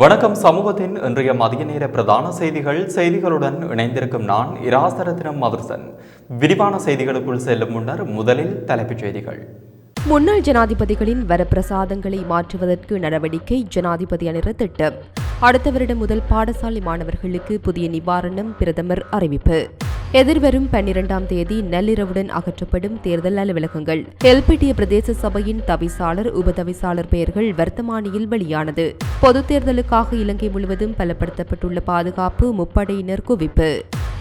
வணக்கம். சமூகத்தின் இன்றைய மதிய நேர பிரதான செய்திகள் செய்திகளுடன் இணைந்திருக்கும் நான் இராசரத்னம் மதுர்சன். விரிவான செய்திகளுக்குள் செல்லும் முன்னர் முதலில் தலைப்புச் செய்திகள். முன்னாள் ஜனாதிபதிகளின் வரப்பிரசாதங்களை மாற்றுவதற்கு நடவடிக்கை ஜனாதிபதி அணிர திட்டம். அடுத்த வருடம் முதல் பாடசாலை மாணவர்களுக்கு புதிய நிவாரணம் பிரதமர் அறிவிப்பு. எதிர்வரும் பன்னிரண்டாம் தேதி நள்ளிரவுடன் அகற்றப்படும் தேர்தல் அலுவலகங்கள். எல்பிடிய பிரதேச சபையின் தவிசாளர் உபதவிசாளர் பெயர்கள் வர்த்தமானியில் வெளியானது. பொதுத் தேர்தலுக்காக இலங்கை முழுவதும் பலப்படுத்தப்பட்டுள்ள பாதுகாப்பு முப்படையினர் குவிப்பு.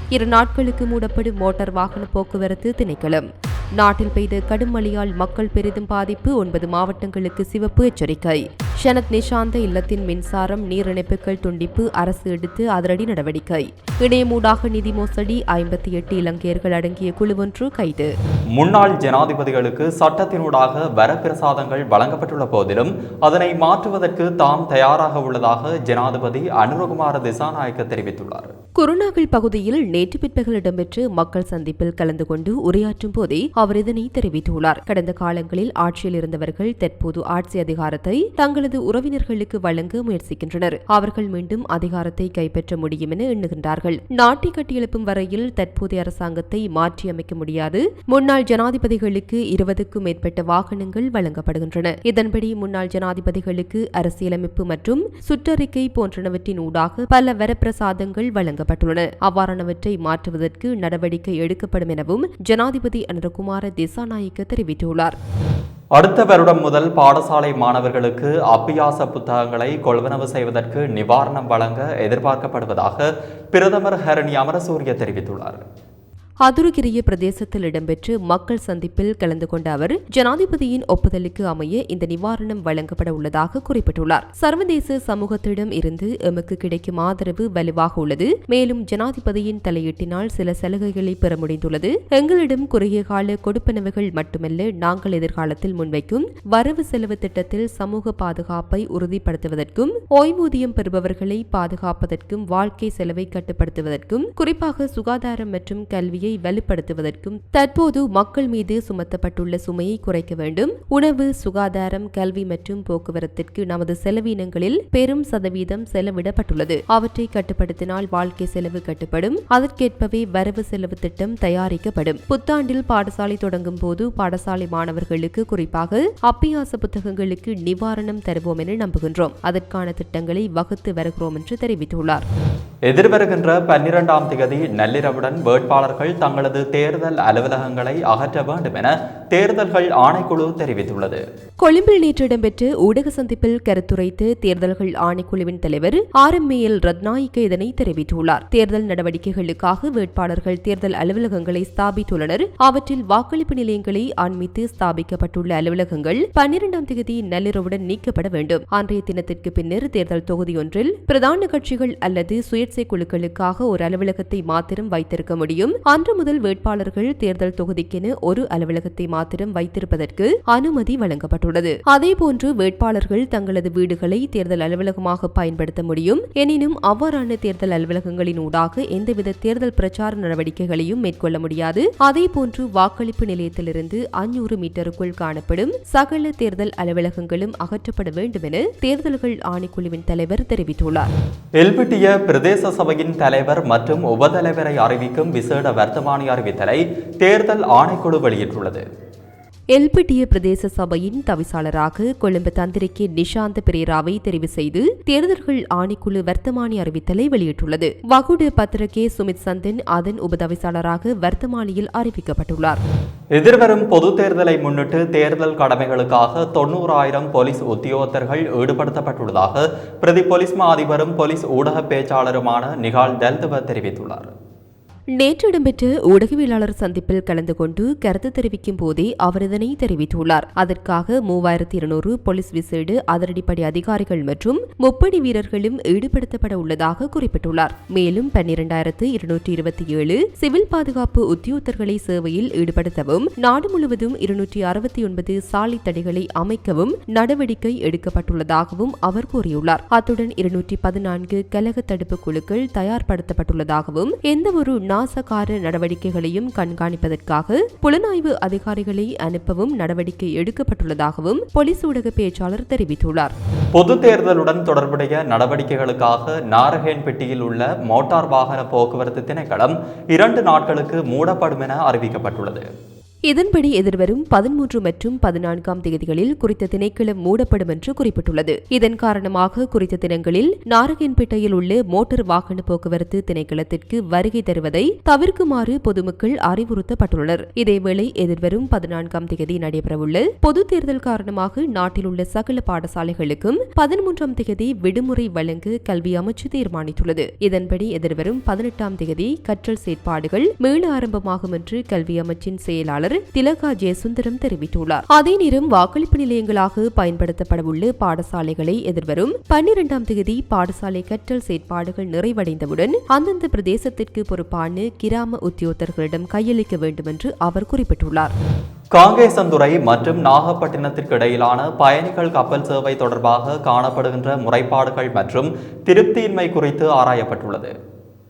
இரு நாட்களுக்கு மூடப்படும் மோட்டார் வாகன போக்குவரத்து திணைக்களம். நாட்டில் பெய்த கடும் மழையால் மக்கள் பெரிதும் பாதிப்பு. ஒன்பது மாவட்டங்களுக்கு சிவப்பு எச்சரிக்கை. ஷனத் நிஷாந்த இல்லத்தின் மின்சாரம் நீர் இணைப்புகள் துண்டிப்பு அரசு எடுத்து அதிரடி நடவடிக்கை. இணையமூடாக நிதி மோசடி ஐம்பத்தி எட்டு இலங்கையர்கள் அடங்கிய குழு ஒன்று கைது. முன்னாள் ஜனாதிபதிகளுக்கு சட்டத்தினூடாக வரப்பிரசாதங்கள் வழங்கப்பட்டுள்ள போதிலும் அதனை மாற்றுவதற்கு தாம் தயாராக உள்ளதாக ஜனாதிபதி அனுரகுமார திசாநாயக்க தெரிவித்துள்ளார். குருநாகல் பகுதியில் நேற்று பிற்பகல் இடம்பெற்ற மக்கள் சந்திப்பில் கலந்து கொண்டு உரையாற்றும் போதே அவர் இதனை தெரிவித்துள்ளார். கடந்த காலங்களில் ஆட்சியில் இருந்தவர்கள் தற்போது ஆட்சி அதிகாரத்தை தங்களது உறவினர்களுக்கு வழங்க முயற்சிக்கின்றனர். அவர்கள் மீண்டும் அதிகாரத்தை கைப்பற்ற முடியும் என எண்ணுகின்றார்கள். நாட்டை கட்டியெழுப்பும் வரையில் தற்போதைய அரசாங்கத்தை மாற்றியமைக்க முடியாது. முன்னாள் ஜனாதிபதிகளுக்கு இருபதுக்கும் மேற்பட்ட வாகனங்கள் வழங்கப்படுகின்றன. இதன்படி முன்னாள் ஜனாதிபதிகளுக்கு அரசியலமைப்பு மற்றும் சுற்றறிக்கை போன்றனவற்றின் ஊடாக பல வரப்பிரசாதங்கள் வழங்கப்பட்டுள்ளன. அவ்வாறானவற்றை மாற்றுவதற்கு நடவடிக்கை எடுக்கப்படும் எனவும் ஜனாதிபதி அனுரகுமார திசாநாயக்க தெரிவித்துள்ளார். அடுத்த வருடம் முதல் பாடசாலை மாணவர்களுக்கு அபியாச புத்தகங்களை கொள்வனவு செய்வதற்கு நிவாரணம் வழங்க எதிர்பார்க்கப்படுவதாக பிரதமர் ஹரணி அமரசூரிய தெரிவித்துள்ளார். அதுருகிரிய பிரதேசத்தில் இடம்பெற்று மக்கள் சந்திப்பில் கலந்து கொண்ட அவர் ஜனாதிபதியின் ஒப்புதலுக்கு அமைய இந்த நிவாரணம் வழங்கப்பட உள்ளதாக குறிப்பிட்டுள்ளார். சர்வதேச சமூகத்திடம் இருந்து எமக்கு கிடைக்கும் ஆதரவு வலுவாக உள்ளது. மேலும் ஜனாதிபதியின் தலையீட்டினால் சில சலுகைகளை பெற முடிந்துள்ளது. எங்களிடம் குறுகிய கால கொடுப்பனவுகள் மட்டுமல்ல நாங்கள் எதிர்காலத்தில் முன்வைக்கும் வரவு செலவு திட்டத்தில் சமூக பாதுகாப்பை உறுதிப்படுத்துவதற்கும் ஓய்வூதியம் பெறுபவர்களை பாதுகாப்பதற்கும் வாழ்க்கை செலவை கட்டுப்படுத்துவதற்கும் குறிப்பாக சுகாதாரம் மற்றும் கல்வி கல்வியை வலுப்படுத்துவதற்கும் தற்போது மக்கள் மீது சுமத்தப்பட்டுள்ள சுமையை குறைக்க வேண்டும். உணவு சுகாதாரம் கல்வி மற்றும் போக்குவரத்திற்கு நமது செலவினங்களில் பெரும் சதவீதம் செலவிடப்பட்டுள்ளது. அவற்றை கட்டுப்படுத்தினால் வாழ்க்கை செலவு கட்டுப்படும். அதற்கேற்பவே வரவு செலவு திட்டம் தயாரிக்கப்படும். புத்தாண்டில் பாடசாலை தொடங்கும் போது பாடசாலை மாணவர்களுக்கு குறிப்பாக அப்பியாச புத்தகங்களுக்கு நிவாரணம் தருவோம் என நம்புகின்றோம். அதற்கான திட்டங்களை வகுத்து வருகிறோம் என்று தெரிவித்துள்ளார். எதிர்வருகின்ற பன்னிரண்டாம் திகதி நள்ளிரவுடன் வேட்பாளர்கள் தங்களது தேர்தல் அலுவலகங்களை அகற்ற வேண்டும் என தேர்தல்கள் ஆணைக்குழு தெரிவித்துள்ளது. கொழும்பில் நேற்று இடம்பெற்ற ஊடக சந்திப்பில் கருத்துரைத்து தேர்தல்கள் ஆணைக்குழுவின் தலைவர் ஆர் எம் எல் ரத்நாயிக்க இதனை தெரிவித்துள்ளார். தேர்தல் நடவடிக்கைகளுக்காக வேட்பாளர்கள் தேர்தல் அலுவலகங்களை ஸ்தாபித்துள்ளனர். அவற்றில் வாக்களிப்பு நிலையங்களை ஆன்மித்து ஸ்தாபிக்கப்பட்டுள்ள அலுவலகங்கள் பன்னிரண்டாம் தேதி நள்ளிரவுடன் நீக்கப்பட வேண்டும். அன்றைய தினத்திற்கு பின்னர் தேர்தல் தொகுதியொன்றில் பிரதான கட்சிகள் அல்லது சுயேட்சை சிகிச்சை குழுக்களுக்காக ஒரு அலுவலகத்தை மாத்திரம் வைத்திருக்க முடியும். அன்று முதல் வேட்பாளர்கள் தேர்தல் தொகுதிக்கென ஒரு அலுவலகத்தை மாத்திரம் வைத்திருப்பதற்கு அனுமதி வழங்கப்பட்டுள்ளது. அதேபோன்று வேட்பாளர்கள் தங்களது வீடுகளை தேர்தல் அலுவலகமாக பயன்படுத்த முடியும். எனினும் அவ்வாறான தேர்தல் அலுவலகங்களின் ஊடாக எந்தவித தேர்தல் பிரச்சார நடவடிக்கைகளையும் மேற்கொள்ள முடியாது. அதேபோன்று வாக்களிப்பு நிலையத்திலிருந்து அஞ்சூறு மீட்டருக்குள் காணப்படும் சகல தேர்தல் அலுவலகங்களும் அகற்றப்பட வேண்டும் என தேர்தல்கள் ஆணைக்குழுவின் தலைவர் தெரிவித்துள்ளார். எல்பிட்டிய பிரதேச சபையின் தலைவர் மற்றும் உபதலைவரை அறிவிக்கும் விசேட வர்த்தமானி அறிவித்தலை தேர்தல் ஆணைக்குழு வெளியிட்டுள்ளது. எல்பிட்டிய பிரதேச சபையின் தவிசாளராக கொழும்பு தந்திரிக்கு நிஷாந்த் பிரேராவை தெரிவு செய்து தேர்தல்கள் ஆணைக்குழு வர்த்தமானி அறிவித்தலை வெளியிட்டுள்ளது. வகுடு பத்திரகே சுமித் சந்தின் அதன் உபதவிசாளராக வர்த்தமானியில் அறிவிக்கப்பட்டுள்ளார். எதிர்வரும் பொது தேர்தலை முன்னிட்டு தேர்தல் கடமைகளுக்காக தொண்ணூறாயிரம் போலீஸ் உத்தியோகத்தர்கள் ஈடுபடுத்தப்பட்டுள்ளதாக பிரதி போலீஸ் மா அதிபரும் போலீஸ் ஊடக பேச்சாளருமான நிகால் தல்தவ தெரிவித்துள்ளார். நேற்று இடம்பெற்ற ஊடகவியலாளர் சந்திப்பில் கலந்து கொண்டு கருத்து தெரிவிக்கும் போதே அவர் இதனை தெரிவித்துள்ளார். அதற்காக மூவாயிரத்தி இருநூறு போலீஸ் விசேடு அதிரடிப்படை அதிகாரிகள் மற்றும் முப்படை வீரர்களும் ஈடுபடுத்தப்பட உள்ளதாக குறிப்பிட்டுள்ளார். மேலும் பன்னிரண்டாயிரத்து இருநூற்றி இருபத்தி ஏழு சிவில் பாதுகாப்பு உத்தியோகத்தர்களை சேவையில் ஈடுபடுத்தவும் நாடு முழுவதும் இருநூற்றி அறுபத்தி ஒன்பது சாலை தடைகளை அமைக்கவும் நடவடிக்கை எடுக்கப்பட்டுள்ளதாகவும் அவர் கூறியுள்ளார். அத்துடன் இருநூற்றி பதினான்கு கலக தடுப்பு குழுக்கள் தயார்படுத்தப்பட்டுள்ளதாகவும் எந்தவொரு நாசகார நடவடிக்கைகளையும் கண்காணிப்பதற்காக புலனாய்வு அதிகாரிகளை அனுப்பவும் நடவடிக்கை எடுக்கப்பட்டுள்ளதாகவும் போலீஸ் ஊடக பேச்சாளர் தெரிவித்துள்ளார். பொது தேர்தலுடன் தொடர்புடைய நடவடிக்கைகளுக்காக நாரகேன்பெட்டியில் உள்ள மோட்டார் வாகன போக்குவரத்து திணைக்களம் இரண்டு நாட்களுக்கு மூடப்படும் என அறிவிக்கப்பட்டுள்ளது. இதன்படி எதிர்வரும் பதிமூன்று மற்றும் பதினான்காம் தேதிகளில் குறித்த திணைக்களம் மூடப்படும் என்று குறிப்பிட்டுள்ளது. இதன் காரணமாக குறித்த தினங்களில் நாரகன்பேட்டையில் உள்ள மோட்டார் வாகன போக்குவரத்து திணைக்களத்திற்கு வருகை தருவதை தவிர்க்குமாறு பொதுமக்கள் அறிவுறுத்தப்பட்டுள்ளனர். இதேவேளை எதிர்வரும் பதினான்காம் தேதி நடைபெறவுள்ள பொது தேர்தல் காரணமாக நாட்டில் உள்ள சகல பாடசாலைகளுக்கும் பதிமூன்றாம் தேதி விடுமுறை வழங்க கல்வி அமைச்சு தீர்மானித்துள்ளது. இதன்படி எதிர்வரும் பதினெட்டாம் தேதி கற்றல் செயற்பாடுகள் மீள ஆரம்பமாகும் என்று கல்வி அமைச்சின் செயலாளர் அமைச்சர் திலகா ஜெயசுந்தரம் தெரிவித்துள்ளார். அதே நேரம் வாக்களிப்பு நிலையங்களாக பயன்படுத்தப்படவுள்ள பாடசாலைகளை எதிர்வரும் பன்னிரெண்டாம் தேதி பாடசாலை கற்றல் செயற்பாடுகள் நிறைவடைந்தவுடன் அந்தந்த பிரதேசத்திற்கு பொறுப்பான கிராம உத்தியோகத்தர்களிடம் கையளிக்க வேண்டும் என்று அவர் குறிப்பிட்டுள்ளார். காங்கேசந்துறை மற்றும் நாகப்பட்டினத்திற்கு இடையிலான பயணிகள் கப்பல் சேவை தொடர்பாக காணப்படுகின்ற முறைப்பாடுகள் மற்றும் திருப்தியின்மை குறித்து ஆராயப்பட்டுள்ளது.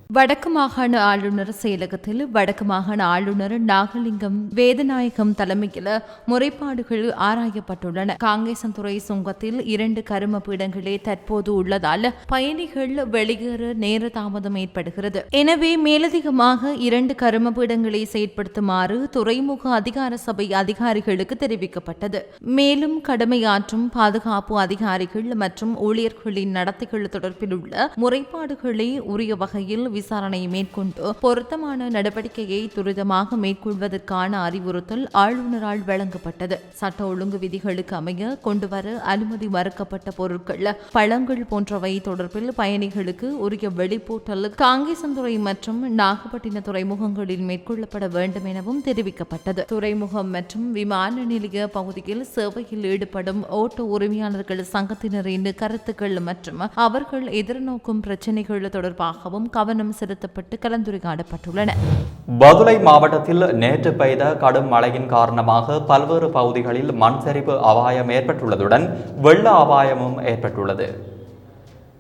வடக்கு மாகாண ஆளுநர் செயலகத்தில் வடக்கு மாகாண ஆளுநர் நாகலிங்கம் வேதநாயகம் தலைமையில் முறைப்பாடுகள் ஆராயப்பட்டுள்ளன. காங்கேசன்துறை சுங்கத்தில் இரண்டு கரும பீடங்களே தற்போது உள்ளதால் பயணிகள் வெளியேற நேர தாமதம் ஏற்படுகிறது. எனவே மேலதிகமாக இரண்டு கரும பீடங்களை செயற்படுத்துமாறு துறைமுக அதிகார சபை அதிகாரிகளுக்கு தெரிவிக்கப்பட்டது. மேலும் கடமையாற்றும் பாதுகாப்பு அதிகாரிகள் மற்றும் ஊழியர்களின் நடத்தைகள் தொடர்பில் உள்ள முறைப்பாடுகளை உரிய வகையில் விசாரணை மேற்கொண்டு பொருத்தமான நடவடிக்கையை துரிதமாக மேற்கொள்வதற்கான அறிவுறுத்தல் ஆளுநரால் வழங்கப்பட்டது. சட்ட ஒழுங்கு விதிகளுக்கு அமைய கொண்டுவர அனுமதி மறுக்கப்பட்ட பொருட்கள் பழங்கள் போன்றவை தொடர்பில் பயணிகளுக்கு உரிய வெளிப்பூட்டல் காங்கேசந்துறை மற்றும் நாகப்பட்டின துறைமுகங்களில் மேற்கொள்ளப்பட வேண்டும் எனவும் தெரிவிக்கப்பட்டது. துறைமுகம் மற்றும் விமான நிலைய பகுதியில் சேவையில் ஈடுபடும் ஓட்ட உரிமையாளர்கள் சங்கத்தினரின் கருத்துக்கள் மற்றும் அவர்கள் எதிர்நோக்கும் பிரச்சினைகள் தொடர்பாகவும் கவனம் செலுத்தப்பட்டு கலந்துரையாடப்பட்டுள்ளன. பதுளை மாவட்டத்தில் நேற்று பெய்த கடும் மழையின் காரணமாக பல்வேறு பகுதிகளில் மண் சரிவு அபாயம் ஏற்பட்டுள்ளதுடன் வெள்ள அபாயமும் ஏற்பட்டுள்ளது.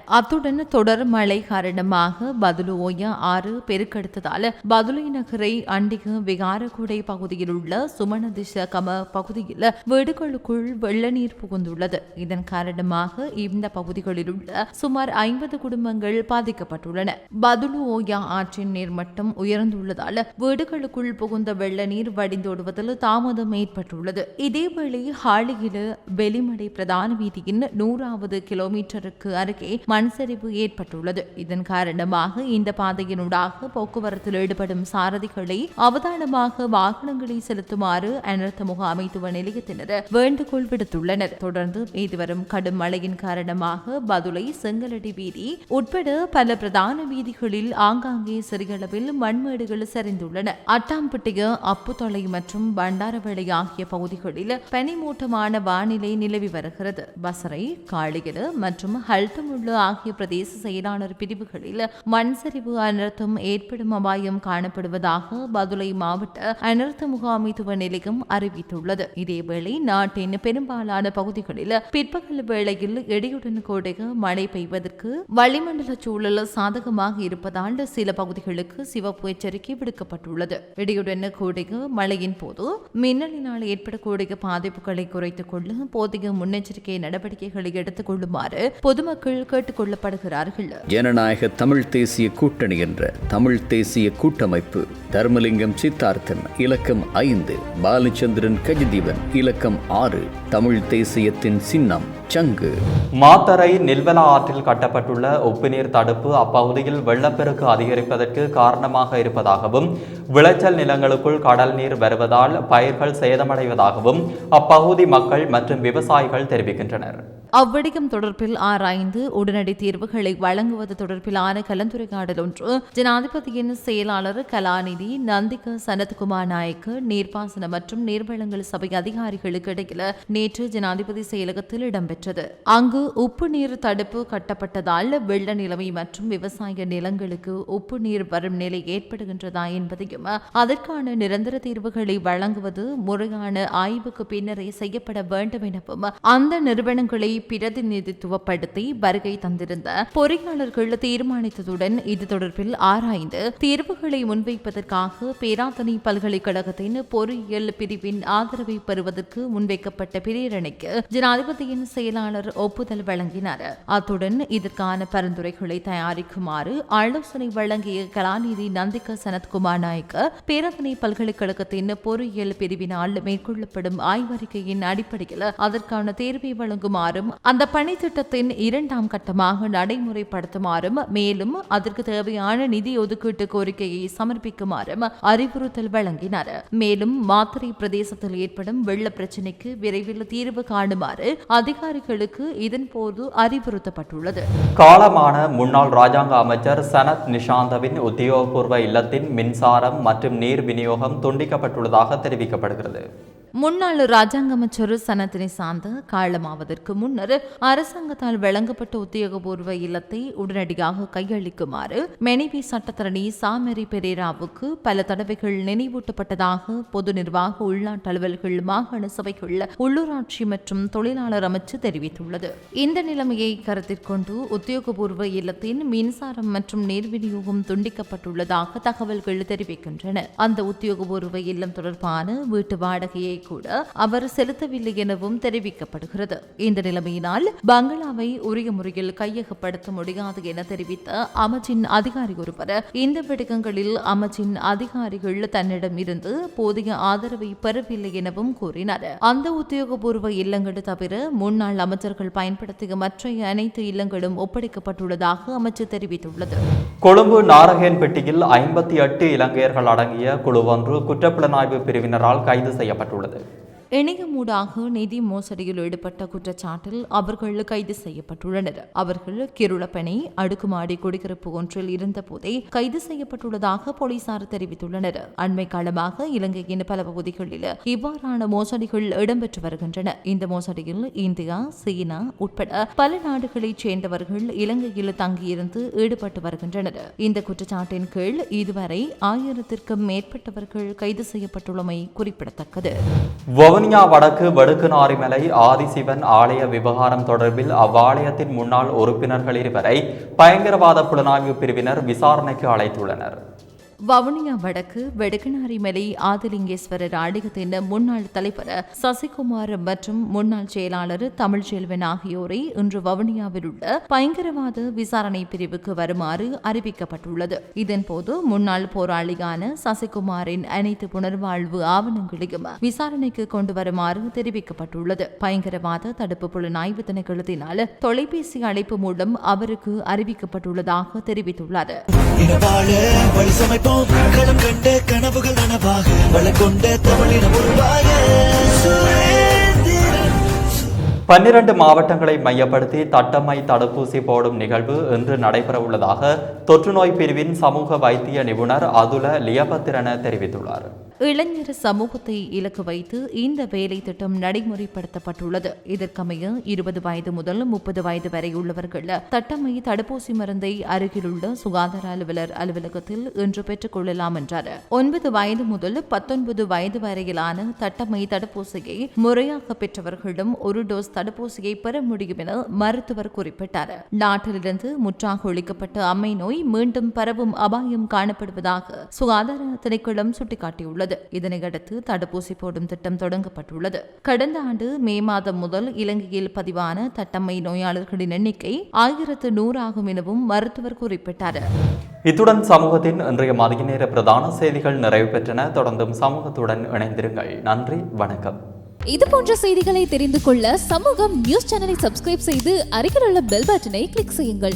அத்துடன் தொடர் மழை காரணமாக பதுலு ஓய ஆறு பெருக்கெடுத்ததால் பதுலு நகரை அண்டிக விகாரக்குடை பகுதியில் உள்ள சுமணதிஷ கம பகுதியில் வீடுகளுக்குள் வெள்ள நீர் புகுந்துள்ளது. இதன் காரணமாக இந்த பகுதிகளில் உள்ள சுமார் ஐம்பது குடும்பங்கள் பாதிக்கப்பட்டுள்ளன. பதுலு ஓயா ஆற்றின் நீர்மட்டம் உயர்ந்துள்ளதால் வீடுகளுக்குள் புகுந்த வெள்ள நீர் வடிந்தோடுவதில் தாமதம் ஏற்பட்டுள்ளது. இதேவேளை ஹாலியில் வெளிமடை பிரதான வீதியின் நூறாவது கிலோமீட்டருக்கு அருகே மண் சரிவு ஏற்பட்டுள்ளது. இதன் காரணமாக இந்த பாதையினூடாக போக்குவரத்தில் ஈடுபடும் சாரதிகளை அவதானமாக வாகனங்களை செலுத்துமாறு அனர்த்த முகாமைத்துவ நிலையத்தினர் வேண்டுகோள் விடுத்துள்ளனர். தொடர்ந்து பெய்து வரும் கடும் மழையின் காரணமாக பதுளை செங்கலடி வீதி உட்பட பல பிரதான வீதிகளில் ஆங்காங்கே சிறியளவில் மண்மேடுகள் சரிந்துள்ளன. அட்டாம்பட்டிய அப்புத்தொலை மற்றும் பண்டாரவேளை ஆகிய பகுதிகளில் பனிமூட்டமான வானிலை நிலவி வருகிறது. பசரை காளிகள் மற்றும் ஹல்டமுள்ள ஆகிய பிரதேச செயலாளர் பிரிவுகளில் மண் சரிவு அனர்த்தம் ஏற்படும் அபாயம் காணப்படுவதாக பதுளை மாவட்ட அனர்த்த முகாமைத்துவ நிலையம் அறிவித்துள்ளது. இதேவேளை நாட்டின் பெரும்பாலான பகுதிகளில் பிற்பகல் வேளையில் இடியுடன் கூடிய மழை பெய்வதற்கு வளிமண்டல சூழல் சாதகமாக இருப்பதால் சில பகுதிகளுக்கு சிவப்பு எச்சரிக்கை விடுக்கப்பட்டுள்ளது. இடியுடன் கூடிய மழையின் போது மின்னலினால் ஏற்படக்கூடிய பாதிப்புகளை குறைத்துக் கொள்ள போதிய முன்னெச்சரிக்கை நடவடிக்கைகளை எடுத்துக் கொள்ளுமாறு பொதுமக்கள் கேட்டுக் கொள்ளப்படுகிறார்கள் ஜனநாயக தமிழ் தேசிய கூட்டணி என்ற தமிழ் தேசிய கூட்டமைப்பு தர்மலிங்கம் சித்தார்த்தன் இலக்கம் ஐந்து பாலச்சந்திரன் கஜதீவன் இலக்கம் ஆறு தமிழ் தேசியத்தின் சின்னம் சங்கு. மாத்தறை நெல்வலா ஆற்றில் கட்டப்பட்டுள்ள உப்புநீர் தடுப்பு அப்பகுதியில் வெள்ளப்பெருக்கு அதிகரிப்பதற்கு காரணமாக இருப்பதாகவும் விளைச்சல் நிலங்களுக்குள் கடல் நீர் வருவதால் பயிர்கள் சேதமடைவதாகவும் அப்பகுதி மக்கள் மற்றும் விவசாயிகள் தெரிவிக்கின்றனர். அவ்விடயம் தொடர்பில் ஆராய்ந்து உடனடி தீர்வுகளை வழங்குவது தொடர்பிலான கலந்துரையாடல் ஒன்று. ஜனாதிபதியின் செயலாளர் கலாநிதி நந்திக சனத்குமார் நாயக்கு நீர்ப்பாசன மற்றும் நீர்வளங்கள் சபை அதிகாரிகளுக்கு இடையில் நேற்று ஜனாதிபதி செயலகத்தில் இடம்பெற்றது. அங்கு உப்பு நீர் தடுப்பு கட்டப்பட்டதால் வெள்ள நிலைமை மற்றும் விவசாய நிலங்களுக்கு உப்பு நீர் வரும் நிலை ஏற்படுகின்றதா என்பதையும் அதற்கான நிரந்தர தீர்வுகளை வழங்குவது முறையான ஆய்வுக்கு பின்னரே செய்யப்பட வேண்டும் எனவும் அந்த நிறுவனங்களை பிரதிநிதித்துவப்படுத்தி வருகை தந்திருந்த பொறியாளர்கள் தீர்மானித்ததுடன் இது தொடர்பில் ஆராய்ந்து தீர்வுகளை முன்வைப்பதற்காக பேராதனை பல்கலைக்கழகத்தின் பொறியியல் பிரிவின் ஆதரவை பெறுவதற்கு முன்வைக்கப்பட்ட பிரேரணைக்கு ஜனாதிபதியின் செயலாளர் ஒப்புதல் வழங்கினார். அத்துடன் இதற்கான பரிந்துரைகளை தயாரிக்குமாறு ஆலோசனை வழங்கிய கலாநிதி நந்திக சனத்குமார் நாயக்க பேராதனை பல்கலைக்கழகத்தின் பொறியியல் பிரிவினால் மேற்கொள்ளப்படும் ஆய்வறிக்கையின் அடிப்படையில் அதற்கான தேர்வை வழங்குமாறும் அந்த பணி திட்டத்தின் இரண்டாம் கட்டமாக நடைமுறைப்படுத்துமாறும் மேலும் அதற்கு தேவையான நிதி ஒதுக்கீட்டு கோரிக்கையை சமர்ப்பிக்குமாறும் அறிவுறுத்தல் வழங்கினார். மேலும் மாத்திரை பிரதேசத்தில் ஏற்படும் வெள்ள பிரச்சினைக்கு விரைவில் தீர்வு காணுமாறு அதிகாரிகளுக்கு இதன்போது அறிவுறுத்தப்பட்டுள்ளது. காலமான முன்னாள் ராஜாங்க அமைச்சர் சனத் நிஷாந்தவின் உத்தியோகபூர்வ இல்லத்தின் மின்சாரம் மற்றும் நீர் விநியோகம் துண்டிக்கப்பட்டுள்ளதாக தெரிவிக்கப்படுகிறது. முன்னாள் ராஜாங்க அமைச்சர் சனத்தினை சார்ந்த காலமாவதற்கு முன்னர் அரசாங்கத்தால் வழங்கப்பட்ட உத்தியோகபூர்வ இல்லத்தை உடனடியாக கையளிக்குமாறு மெனிவி சட்டத்தரணி சாமரி பெரேராவுக்கு பல தடவைகள் நினைவூட்டப்பட்டதாக பொது நிர்வாக உள்நாட்டு அலுவல்கள் மாகாண சபைகள் உள்ளூராட்சி மற்றும் தொழிலாளர் அமைச்சு தெரிவித்துள்ளது. இந்த நிலைமையை கருத்தில் கொண்டு உத்தியோகபூர்வ இல்லத்தின் மின்சாரம் மற்றும் நீர் விநியோகம் துண்டிக்கப்பட்டுள்ளதாக தகவல்கள் தெரிவிக்கின்றன. அந்த உத்தியோகபூர்வ இல்லம் தொடர்பான வீட்டு வாடகையை கூட அவர் செலுத்தவில்லை எனவும் தெரிவிக்கப்படுகிறது. இந்த நிலைமையினால் பங்களாவை உரிய முறையில் கையகப்படுத்த முடியாது என தெரிவித்த அமைச்சின் அதிகாரி ஒருவர் இந்த விடயங்களில் அமைச்சின் அதிகாரிகள் தன்னிடம் இருந்து போதிய ஆதரவை பெறவில்லை எனவும் கூறினார். அந்த உத்தியோகபூர்வ இல்லங்கள் தவிர முன்னாள் அமைச்சர்கள் பயன்படுத்திய மற்ற அனைத்து இல்லங்களும் ஒப்படைக்கப்பட்டுள்ளதாக அமைச்சர் தெரிவித்துள்ளது. கொழும்பு நாரகேன்பட்டியில் ஐம்பத்தி எட்டு இலங்கையர்கள் அடங்கிய குழு ஒன்று குற்றப்புலனாய்வு பிரிவினரால் கைது செய்யப்பட்டுள்ளது. there. இணையமூடாக நிதி மோசடியில் ஈடுபட்ட குற்றச்சாட்டில் அவர்கள் கைது செய்யப்பட்டுள்ளனர். அவர்கள் கிருளப்பனை அடுக்குமாடி குடியிருப்பு ஒன்றில் இருந்தபோதே கைது செய்யப்பட்டுள்ளதாக போலீசார் தெரிவித்துள்ளனர். அண்மை காலமாக இலங்கையின் பல பகுதிகளில் இவ்வாறான மோசடிகள் இடம்பெற்று வருகின்றன. இந்த மோசடியில் இந்தியா சீனா உட்பட பல நாடுகளைச் சேர்ந்தவர்கள் இலங்கையில் தங்கியிருந்து ஈடுபட்டு வருகின்றனர். இந்த குற்றச்சாட்டின் கீழ் இதுவரை ஆயிரத்திற்கும் மேற்பட்டவர்கள் கைது செய்யப்பட்டுள்ளமை குறிப்பிடத்தக்கது. வவுனியா வடக்கு வடுக்குநாரிமலை ஆதிசிவன் ஆலய விவகாரம் தொடர்பில் அவ்வாலயத்தின் முன்னாள் உறுப்பினர்கள் இருவரை பயங்கரவாத புலனாய்வு பிரிவினர் விசாரணைக்கு அழைத்துள்ளனர். வவுனியா வடக்கு வெடுக்கனாரிமலை ஆதிலிங்கேஸ்வரர் ஆலயத்தின் முன்னாள் தலைவர் சசிகுமார் மற்றும் முன்னாள் செயலாளர் தமிழ்ச்செல்வன் ஆகியோரை இன்று வவுனியாவில் உள்ள பயங்கரவாத விசாரணை பிரிவுக்கு வருமாறு அறிவிக்கப்பட்டுள்ளது. இதன்போது முன்னாள் போராளியான சசிகுமாரின் அனைத்து புனர்வாழ்வு ஆவணங்களையும் விசாரணைக்கு கொண்டு வருமாறு தெரிவிக்கப்பட்டுள்ளது. பயங்கரவாத தடுப்பு புலனாய்வு திணைக்களத்தினால் தொலைபேசி அழைப்பு மூலம் அவருக்கு அறிவிக்கப்பட்டுள்ளதாக தெரிவித்துள்ளார். களம் கண்ட கனவுகள் நனவாக வளம் கொண்ட தமிழினம் உருவாக. பன்னிரண்டு மாவட்டங்களை மையப்படுத்தி தட்டம்மை தடுப்பூசி போடும் நிகழ்வு இன்று நடைபெறவுள்ளதாக தொற்றுநோய் பிரிவின் சமூக வைத்திய நிபுணர் அதுல லியபத்திரன தெரிவித்துள்ளார். இளைஞர் சமூகத்தை இலக்கு வைத்து இந்த வேலை திட்டம் நடைமுறைப்படுத்தப்பட்டுள்ளது. இதற்கமைய இருபது வயது முதல் முப்பது வயது வரை உள்ளவர்கள் தட்டமை தடுப்பூசி மருந்தை அருகிலுள்ள சுகாதார அலுவலர் அலுவலகத்தில் இன்று பெற்றுக் கொள்ளலாம் என்றார். ஒன்பது வயது முதல் பத்தொன்பது வயது வரையிலான தட்டமை தடுப்பூசியை முறையாக பெற்றவர்களிடம் ஒரு டோஸ் தடுப்பூசியை பெற முடியும் என மருத்துவர் குறிப்பிட்டார். நாட்டிலிருந்து முற்றாக ஒழிக்கப்பட்ட அம்மை நோய் மீண்டும் பரவும் அபாயம் காணப்படுவதாக சுகாதார திணைக்களம் சுட்டிக்காட்டியுள்ளது. இதனையடுத்து தடுப்பூசி போடும் திட்டம் தொடங்கப்பட்டுள்ளது. கடந்த ஆண்டு மே மாதம் முதல் இலங்கையில் பதிவான தட்டம்மை நோயாளர்களின் எண்ணிக்கை ஆயிரத்து நூறாகும் எனவும் மருத்துவர் குறிப்பிட்டார். இத்துடன் சமூகத்தின் இன்றைய மதிய நேர பிரதான செய்திகள் நிறைவு பெற்றன. தொடர்ந்தும் சமூகத்துடன் இணைந்திருங்கள். நன்றி வணக்கம். இது போன்ற செய்திகளை தெரிந்து கொள்ள சமூகம் நியூஸ் சேனலை சப்ஸ்கிரைப் செய்து அருகில் உள்ள பெல் பட்டனை கிளிக் செய்யுங்கள்.